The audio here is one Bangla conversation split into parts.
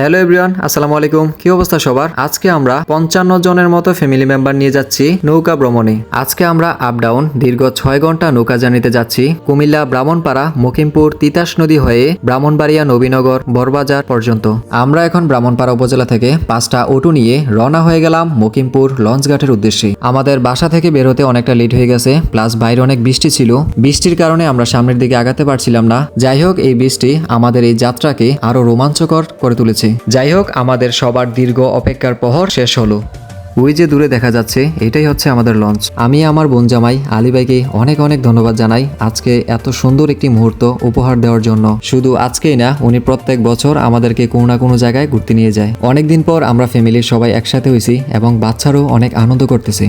হ্যালো এভরিওয়ান, আসসালামু আলাইকুম। কি অবস্থা সবার? আজকে আমরা পঞ্চান্ন জনের মতো ফ্যামিলি মেম্বার নিয়ে যাচ্ছি নৌকা ভ্রমণে। আজকে আমরা আপ ডাউন দীর্ঘ ছয় ঘণ্টা নৌকা জানিতে যাচ্ছি। কুমিল্লা, ব্রাহ্মণপাড়া, মকিমপুর, তিতাস নদী হয়ে ব্রাহ্মণবাড়িয়া, নবীনগর বরবাজার পর্যন্ত। আমরা এখন ব্রাহ্মণপাড়া উপজেলা থেকে পাঁচটা অটো নিয়ে রওনা হয়ে গেলাম মকিমপুর লঞ্চঘাটের উদ্দেশ্যে। আমাদের বাসা থেকে বের হতে অনেকটা লেট হয়ে গেছে প্লাস বাইরে অনেক বৃষ্টি ছিল। বৃষ্টির কারণে আমরা সামনের দিকে আগাতে পারছিলাম না। যাই হোক, এই বৃষ্টি আমাদের এই যাত্রাকে আরও রোমাঞ্চকর করে তুলেছে। যাই হোক, আমাদের সবার দীর্ঘ অপেক্ষার প্রহর শেষ হলো। ওই যে দূরে দেখা যাচ্ছে, এটাই হচ্ছে আমাদের লঞ্চ। আমি আমার বোন জামাই, আলী ভাইকে অনেক অনেক ধন্যবাদ জানাই আজকে এত সুন্দর একটি মুহূর্ত উপহার দেওয়ার জন্য। শুধু আজকেই না, উনি প্রত্যেক বছর আমাদেরকে কোনো না কোনো জায়গায় ঘুরতে নিয়ে যায়। অনেকদিন পর আমরা ফ্যামিলির সবাই একসাথে হয়েছি এবং বাচ্চারও অনেক আনন্দ করতেছি।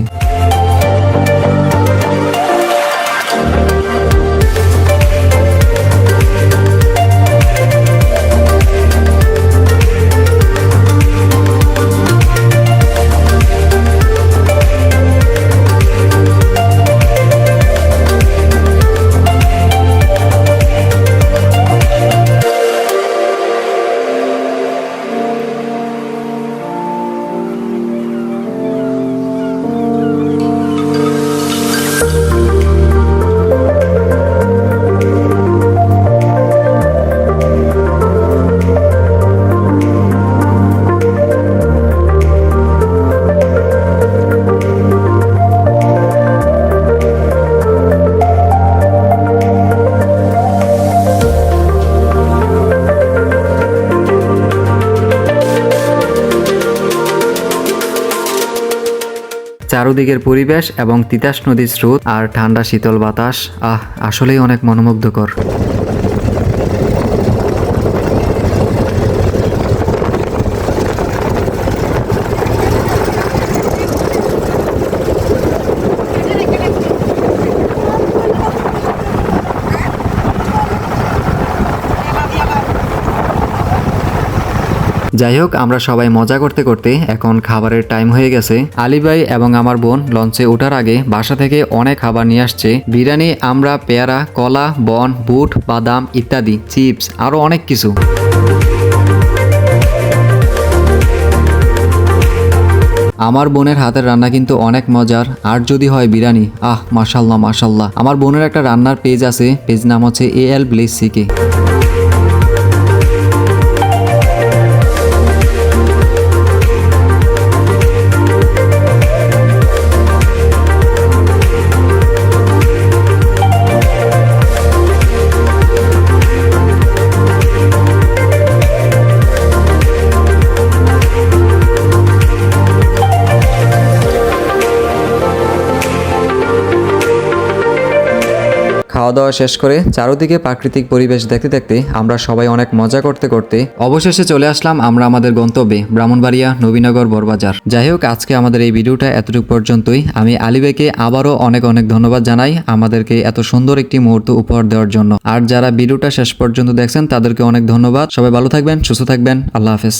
চারুদিকের পরিবেশ এবং তিতাস নদীর স্রোত আর ঠান্ডা শীতল বাতাস। আহ আসলেই অনেক মনোমুগ্ধকর। যাই হোক, আমরা সবাই মজা করতে করতে এখন খাবারের টাইম হয়ে গেছে। আলী ভাই এবং আমার বোন লঞ্চে ওঠার আগে বাসা থেকে অনেক খাবার নিয়ে আসছে। বিরিয়ানি, আমরা, পেয়ারা, কলা, বন, বুট, বাদাম ইত্যাদি, চিপস আরও অনেক কিছু। আমার বোনের হাতের রান্না কিন্তু অনেক মজার। আর যদি হয় বিরিয়ানি, আহ, মাশাল্লাহ মাশাল্লাহ। আমার বোনের একটা রান্নার পেজ আছে পেজ নাম হচ্ছে এ এল ব্লেস সিকে খাওয়া দাওয়া শেষ করে চারদিকে প্রাকৃতিক পরিবেশ দেখতে দেখতে আমরা সবাই অনেক মজা করতে করতে অবশেষে চলে আসলাম আমরা আমাদের গন্তব্যে, ব্রাহ্মণবাড়িয়া নবীনগর বরবাজার যাই হোক, আজকে আমাদের এই ভিডিওটা এতটুকু পর্যন্তই। আমি আলিবেকে আবারও অনেক অনেক ধন্যবাদ জানাই আমাদেরকে এত সুন্দর একটি মুহূর্ত উপহার দেওয়ার জন্য। আর যারা ভিডিওটা শেষ পর্যন্ত দেখছেন, তাদেরকে অনেক ধন্যবাদ। সবাই ভালো থাকবেন, সুস্থ থাকবেন। আল্লাহ হাফেজ।